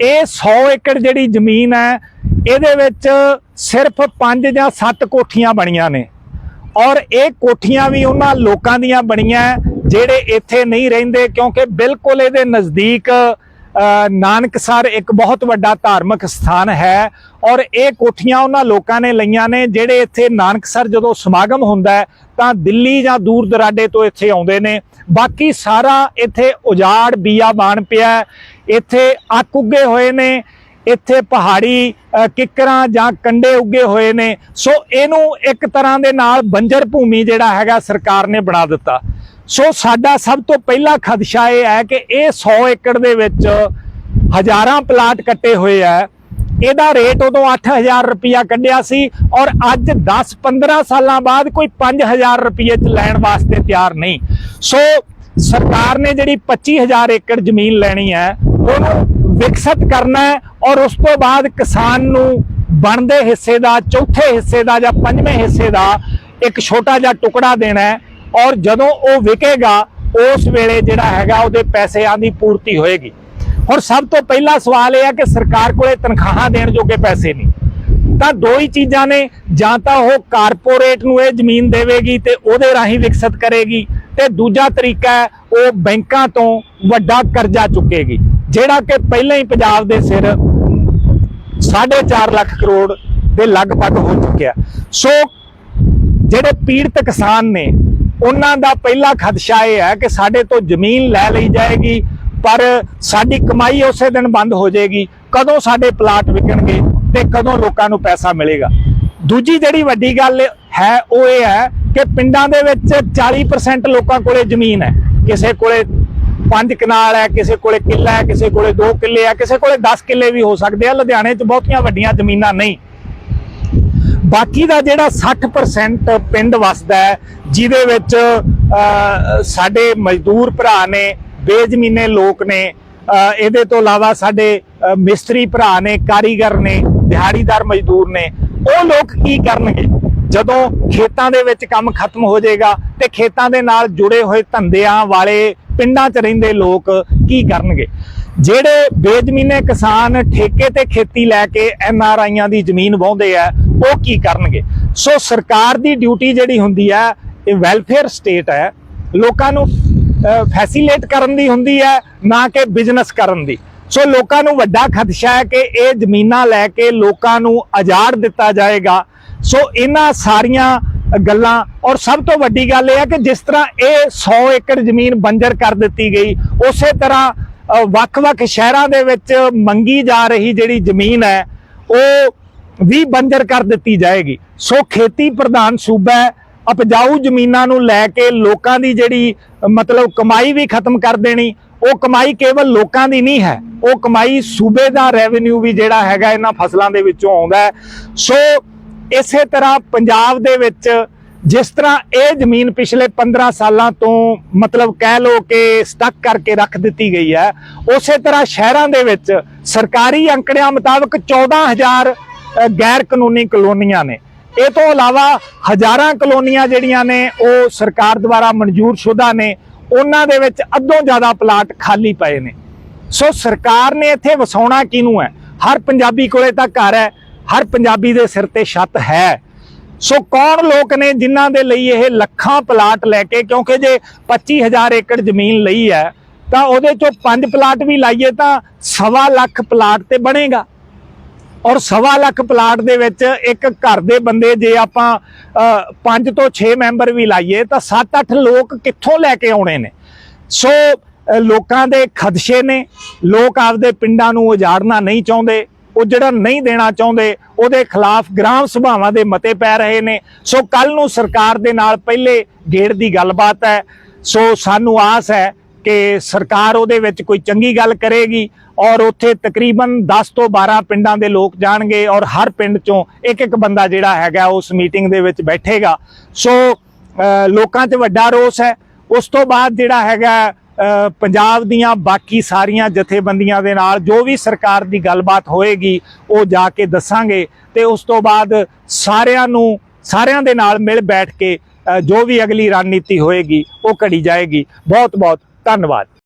ਇਹ 100 ਏਕੜ ਜਿਹੜੀ ਜ਼ਮੀਨ ਹੈ, ਇਹਦੇ ਵਿੱਚ ਸਿਰਫ 5 ਜਾਂ 7 ਕੋਠੀਆਂ ਬਣੀਆਂ ਨੇ। ਔਰ ਇਹ ਕੋਠੀਆਂ ਵੀ ਉਹਨਾਂ ਲੋਕਾਂ ਦੀਆਂ ਬਣੀਆਂ, ਜਿਹੜੇ ਇੱਥੇ ਨਹੀਂ ਰਹਿੰਦੇ ਕਿਉਂਕਿ ਬਿਲਕੁਲ ਇਹਦੇ ਨਜ਼ਦੀਕ ਨਾਨਕਸਰ ਇੱਕ ਬਹੁਤ ਵੱਡਾ ਧਾਰਮਿਕ ਸਥਾਨ ਹੈ ਔਰ ਇਹ ਕੋਠੀਆਂ ਉਹਨਾਂ ਲੋਕਾਂ ਨੇ ਲਈਆਂ ਨੇ ਜਿਹੜੇ ਇੱਥੇ ਨਾਨਕਸਰ ਜਦੋਂ ਸਮਾਗਮ ਹੁੰਦਾ ਤਾਂ ਦਿੱਲੀ ਜਾਂ ਦੂਰ ਦਰਾਡੇ ਤੋਂ ਇੱਥੇ ਆਉਂਦੇ ਨੇ। ਬਾਕੀ ਸਾਰਾ ਇੱਥੇ ਉਜਾੜ ਬੀਆਬਾਨ ਪਿਆ ਇੱਥੇ ਅੱਕ ਉੱਗੇ ਹੋਏ ਨੇ, ਇੱਥੇ ਪਹਾੜੀ ਕਿੱਕਰਾਂ ਜਾਂ ਕੰਡੇ ਉੱਗੇ ਹੋਏ ਨੇ। ਸੋ ਇਹਨੂੰ ਇੱਕ ਤਰ੍ਹਾਂ ਦੇ ਨਾਲ ਬੰਜਰ ਭੂਮੀ ਜਿਹੜਾ ਹੈਗਾ ਸਰਕਾਰ ਨੇ ਬਣਾ ਦਿੱਤਾ। ਸੋ ਸਾਡਾ ਸਭ ਤੋਂ ਪਹਿਲਾ ਖਦਸ਼ਾ ਇਹ ਹੈ ਕਿ ਇਹ 100 ਏਕੜ ਦੇ ਵਿੱਚ ਹਜ਼ਾਰਾਂ ਪਲਾਟ ਕੱਟੇ ਹੋਏ ਆ। ਇਹਦਾ ਰੇਟ ਉਦੋਂ 8000 ਰੁਪਇਆ ਕੱਢਿਆ ਸੀ ਔਰ ਅੱਜ 10-15 ਸਾਲਾਂ ਬਾਅਦ ਕੋਈ 5000 ਰੁਪਏ ਚ ਲੈਣ ਵਾਸਤੇ ਤਿਆਰ ਨਹੀਂ। ਸੋ ਸਰਕਾਰ ਨੇ ਜਿਹੜੀ 25000 ਏਕੜ ਜ਼ਮੀਨ ਲੈਣੀ ਹੈ, ਉਹਨੂੰ ਵਿਕਸਿਤ ਕਰਨਾ ਔਰ ਉਸ ਤੋਂ ਬਾਅਦ ਕਿਸਾਨ ਨੂੰ ਬਣਦੇ ਹਿੱਸੇ ਦਾ, ਚੌਥੇ ਹਿੱਸੇ ਦਾ ਜਾਂ ਪੰਜਵੇਂ ਹਿੱਸੇ ਦਾ ਇੱਕ ਛੋਟਾ ਜਿਹਾ ਟੁਕੜਾ ਦੇਣਾ ਹੈ। ਔਰ ਜਦੋਂ ਉਹ ਵਿਕੇਗਾ, ਉਸ ਵੇਲੇ ਜਿਹੜਾ ਹੈਗਾ ਉਹਦੇ ਪੈਸਿਆਂ ਦੀ ਪੂਰਤੀ ਹੋਏਗੀ। ਹੁਣ ਸਭ ਤੋਂ ਪਹਿਲਾ ਸਵਾਲ ਇਹ ਹੈ ਕਿ ਸਰਕਾਰ ਕੋਲੇ ਤਨਖਾਹਾਂ ਦੇਣ ਜੋਗੇ ਪੈਸੇ ਨਹੀਂ। ਤਾਂ ਦੋ ਹੀ ਚੀਜ਼ਾਂ ਨੇ, ਜਾਂ ਤਾਂ ਉਹ ਕਾਰਪੋਰੇਟ ਨੂੰ ਇਹ ਜ਼ਮੀਨ ਦੇਵੇਗੀ ਤੇ ਉਹਦੇ ਰਾਹੀਂ ਵਿਕਸਿਤ ਕਰੇਗੀ, ਤੇ ਦੂਜਾ ਤਰੀਕਾ ਹੈ, ਉਹ ਬੈਂਕਾਂ ਤੋਂ ਵੱਡਾ ਕਰਜ਼ਾ ਚੁੱਕੇਗੀ, ਜਿਹੜਾ ਕਿ ਪਹਿਲਾਂ ਹੀ ਪੰਜਾਬ ਦੇ ਸਿਰ 4.5 ਲੱਖ ਕਰੋੜ ਦੇ ਲਗਭਗ ਹੋ ਚੁੱਕਿਆ। ਸੋ, ਜਿਹੜੇ ਪੀੜਤ ਕਿਸਾਨ ਨੇ ਉਹਨਾਂ ਦਾ ਪਹਿਲਾ ਖਦਸ਼ਾ ਇਹ ਹੈ ਕਿ ਸਾਡੇ ਤੋਂ ਜ਼ਮੀਨ ਲੈ ਲਈ ਜਾਏਗੀ, ਪਰ ਸਾਡੀ ਕਮਾਈ ਉਸੇ ਦਿਨ ਬੰਦ ਹੋ ਜਾਏਗੀ, ਕਦੋਂ ਸਾਡੇ ਪਲਾਟ ਵਿਕਣਗੇ ਤੇ ਕਦੋਂ ਲੋਕਾਂ ਨੂੰ ਪੈਸਾ ਮਿਲੇਗਾ। ਦੂਜੀ ਜਿਹੜੀ ਵੱਡੀ ਗੱਲ ਹੈ, ਉਹ ਇਹ ਹੈ ਕਿ ਪਿੰਡਾਂ ਦੇ ਵਿੱਚ 40% ਲੋਕਾਂ ਕੋਲੇ ਜ਼ਮੀਨ ਹੈ। ਕਿਸੇ ਕੋਲੇ 5 ਕਨਾਲ ਹੈ, ਕਿਸੇ ਕੋਲੇ ਕਿੱਲਾ ਹੈ, ਕਿਸੇ ਕੋਲੇ 2 ਕਿੱਲੇ ਹੈ, ਕਿਸੇ ਕੋਲੇ 10 ਕਿੱਲੇ ਵੀ ਹੋ ਸਕਦੇ ਆ। ਲੁਧਿਆਣੇ 'ਚ ਬਹੁਤੀਆਂ ਵੱਡੀਆਂ ਜ਼ਮੀਨਾਂ ਨਹੀਂ। ਬਾਕੀ ਦਾ ਜਿਹੜਾ 60% ਪਿੰਡ ਵਸਦਾ ਹੈ, ਜਿਹਦੇ ਵਿੱਚ ਸਾਡੇ ਮਜ਼ਦੂਰ ਭਰਾ ਨੇ, ਬੇਜ਼ਮੀਨੇ ਲੋਕ ਨੇ ਇਹਦੇ ਤੋਂ ਇਲਾਵਾ ਸਾਡੇ ਮਿਸਤਰੀ ਭਰਾ ਨੇ, ਕਾਰੀਗਰ ਨੇ, ਦਿਹਾੜੀਦਾਰ ਮਜ਼ਦੂਰ ਨੇ, ਉਹ ਲੋਕ ਕੀ ਕਰਨਗੇ? ਜਦੋਂ ਖੇਤਾਂ ਦੇ ਵਿੱਚ ਕੰਮ ਖਤਮ ਹੋ ਜਾਏਗਾ ਤੇ ਖੇਤਾਂ ਦੇ ਨਾਲ ਜੁੜੇ ਹੋਏ ਧੰਦਿਆਂ ਵਾਲੇ ਪਿੰਡਾਂ 'ਚ ਰਹਿੰਦੇ ਲੋਕ ਕੀ ਕਰਨਗੇ? ਜਿਹੜੇ ਬੇਜ਼ਮੀਨੇ ਕਿਸਾਨ ਠੇਕੇ ਤੇ ਖੇਤੀ ਲੈ ਕੇ ਐਨ ਆਰ ਆਈਆਂ ਦੀ ਜ਼ਮੀਨ ਵਾਹੁੰਦੇ ਆ, ਉਹ ਕੀ ਕਰਨਗੇ? ਸੋ ਸਰਕਾਰ ਦੀ ਡਿਊਟੀ ਜਿਹੜੀ ਹੁੰਦੀ ਹੈ ਇਹ ਵੈਲਫੇਅਰ ਸਟੇਟ ਹੈ। ਲੋਕਾਂ ਨੂੰ ਫੈਸੀਲੇਟ ਕਰਨ ਦੀ ਹੁੰਦੀ ਹੈ ਨਾ ਕਿ ਬਿਜ਼ਨਸ ਕਰਨ ਦੀ। ਸੋ ਲੋਕਾਂ ਨੂੰ ਵੱਡਾ ਖਦਸ਼ਾ ਹੈ ਕਿ ਇਹ ਜ਼ਮੀਨਾਂ ਲੈ ਕੇ ਲੋਕਾਂ ਨੂੰ ਅਜਾੜ ਦਿੱਤਾ ਜਾਏਗਾ। ਸੋ ਇਹਨਾਂ ਸਾਰੀਆਂ ਗੱਲਾਂ, ਔਰ ਸਭ ਤੋਂ ਵੱਡੀ ਗੱਲ ਇਹ ਹੈ ਕਿ ਜਿਸ ਤਰ੍ਹਾਂ ਇਹ 100 ਏਕੜ ਜ਼ਮੀਨ ਬੰਜਰ ਕਰ ਦਿੱਤੀ ਗਈ, ਉਸੇ ਤਰ੍ਹਾਂ ਵੱਖ-ਵੱਖ ਸ਼ਹਿਰਾਂ ਦੇ ਵਿੱਚ ਮੰਗੀ ਜਾ ਰਹੀ ਜਿਹੜੀ ਜ਼ਮੀਨ ਹੈ, ਉਹ ਵੀ ਬੰਜਰ ਕਰ ਦਿੱਤੀ ਜਾਏਗੀ। ਸੋ ਖੇਤੀ ਪ੍ਰਧਾਨ ਸੂਬਾ ਹੈ ਉਪਜਾਊ ਜ਼ਮੀਨਾਂ ਨੂੰ ਲੈ ਕੇ ਲੋਕਾਂ ਦੀ ਜਿਹੜੀ, ਮਤਲਬ ਕਮਾਈ ਵੀ ਖਤਮ ਕਰ ਦੇਣੀ ਉਹ ਕਮਾਈ ਕੇਵਲ ਲੋਕਾਂ ਦੀ ਨਹੀਂ ਹੈ ਉਹ ਕਮਾਈ ਸੂਬੇ ਦਾ ਰੈਵਨਿਊ ਵੀ ਜਿਹੜਾ ਹੈਗਾ ਇਹਨਾਂ ਫਸਲਾਂ ਦੇ ਵਿੱਚੋਂ ਆਉਂਦਾ ਹੈ। ਸੋ ਇਸੇ ਤਰ੍ਹਾਂ ਪੰਜਾਬ ਦੇ ਵਿੱਚ ਜਿਸ ਤਰ੍ਹਾਂ ਇਹ ਜ਼ਮੀਨ ਪਿਛਲੇ 15 ਸਾਲਾਂ ਤੋਂ ਮਤਲਬ ਕਹਿ ਲੋ ਕਿ ਸਟਕ ਕਰਕੇ ਰੱਖ ਦਿੱਤੀ ਗਈ ਹੈ ਉਸੇ ਤਰ੍ਹਾਂ ਸ਼ਹਿਰਾਂ ਦੇ ਵਿੱਚ ਸਰਕਾਰੀ ਅੰਕੜਿਆਂ ਮੁਤਾਬਕ 14000 ਅ, ਗੈਰ ਕਾਨੂੰਨੀ ਕਲੋਨੀਆਂ ਨੇ। ਇਹ ਤੋਂ ਇਲਾਵਾ ਹਜ਼ਾਰਾਂ ਕਲੋਨੀਆਂ ਜਿਹੜੀਆਂ ਨੇ ਉਹ ਸਰਕਾਰ ਦੁਆਰਾ ਮਨਜ਼ੂਰ ਸ਼ੁਦਾ ਨੇ। ਉਹਨਾਂ ਦੇ ਵਿੱਚ ਅੱਧੋਂ ਜ਼ਿਆਦਾ ਪਲਾਟ ਖਾਲੀ ਪਏ ਨੇ। ਸੋ ਸਰਕਾਰ ਨੇ ਇੱਥੇ ਵਸਾਉਣਾ ਕਿਹਨੂੰ ਹੈ? ਹਰ ਪੰਜਾਬੀ ਕੋਲੇ ਤਾਂ ਘਰ ਹੈ, ਹਰ ਪੰਜਾਬੀ ਦੇ ਸਿਰ ਤੇ ਛੱਤ ਹੈ। ਸੋ ਕੌਣ ਲੋਕ ਨੇ ਜਿਨ੍ਹਾਂ ਦੇ ਲਈ ਇਹ ਲੱਖਾਂ ਪਲਾਟ ਲੈ ਕੇ, ਕਿਉਂਕਿ ਜੇ 25000 ਏਕੜ ਜ਼ਮੀਨ ਲਈ ਹੈ, ਤਾਂ ਉਹਦੇ ਚੋਂ ਪੰਜ ਪਲਾਟ ਵੀ ਲਾਈਏ ਤਾਂ ਸਵਾ ਲੱਖ ਪਲਾਟ ਤੇ ਬਣੇਗਾ। ਔਰ ਸਵਾ ਲੱਖ ਪਲਾਟ ਦੇ ਵਿੱਚ ਇੱਕ ਘਰ ਦੇ ਬੰਦੇ ਜੇ ਆਪਾਂ 5 ਤੋਂ 6 ਮੈਂਬਰ ਵੀ ਲਾਈਏ, ਤਾਂ 7-8 ਲੋਕ ਕਿੱਥੋਂ ਲੈ ਕੇ ਆਉਣੇ ਨੇ? ਸੋ ਲੋਕਾਂ ਦੇ ਖਦਸ਼ੇ ਨੇ। ਲੋਕ ਆਪਦੇ ਪਿੰਡਾਂ ਨੂੰ ਉਜਾੜਨਾ ਨਹੀਂ ਚਾਹੁੰਦੇ ਉਹ ਜਿਹੜਾ ਨਹੀਂ ਦੇਣਾ ਚਾਹੁੰਦੇ। ਉਹਦੇ ਖਿਲਾਫ ਗ੍ਰਾਮ ਸਭਾਵਾਂ ਦੇ ਮਤੇ ਪੈ ਰਹੇ ਨੇ। ਸੋ ਕੱਲ ਨੂੰ ਸਰਕਾਰ ਦੇ ਨਾਲ ਪਹਿਲੇ ਗੇੜ ਦੀ ਗੱਲਬਾਤ ਹੈ। ਸੋ, ਸਾਨੂੰ ਆਸ ਹੈ ਕਿ ਸਰਕਾਰ ਉਹਦੇ ਵਿੱਚ ਕੋਈ ਚੰਗੀ ਗੱਲ ਕਰੇਗੀ ਔਰ ਉੱਥੇ ਤਕਰੀਬਨ 10 ਤੋਂ 12 ਪਿੰਡਾਂ ਦੇ ਲੋਕ ਜਾਣਗੇ ਔਰ ਹਰ ਪਿੰਡ ਚੋਂ ਇੱਕ ਇੱਕ ਬੰਦਾ ਜਿਹੜਾ ਹੈਗਾ ਉਸ ਮੀਟਿੰਗ ਦੇ ਵਿੱਚ ਬੈਠੇਗਾ। ਸੋ ਲੋਕਾਂ 'ਚ ਵੱਡਾ ਰੋਸ ਹੈ। ਉਸ ਤੋਂ ਬਾਅਦ ਜਿਹੜਾ ਹੈਗਾ ਪੰਜਾਬ ਦੀਆਂ ਬਾਕੀ ਸਾਰੀਆਂ ਜਥੇਬੰਦੀਆਂ ਦੇ ਨਾਲ ਜੋ ਵੀ ਸਰਕਾਰ ਦੀ ਗੱਲਬਾਤ ਹੋਏਗੀ, ਉਹ ਜਾ ਕੇ ਦੱਸਾਂਗੇ ਤੇ ਉਸ ਤੋਂ ਬਾਅਦ ਸਾਰਿਆਂ ਨੂੰ, ਸਾਰਿਆਂ ਦੇ ਨਾਲ ਮਿਲ ਬੈਠ ਕੇ ਜੋ ਵੀ ਅਗਲੀ ਰਣਨੀਤੀ ਹੋਏਗੀ, ਉਹ ਘੜੀ ਜਾਏਗੀ। ਬਹੁਤ ਬਹੁਤ ਧੰਨਵਾਦ।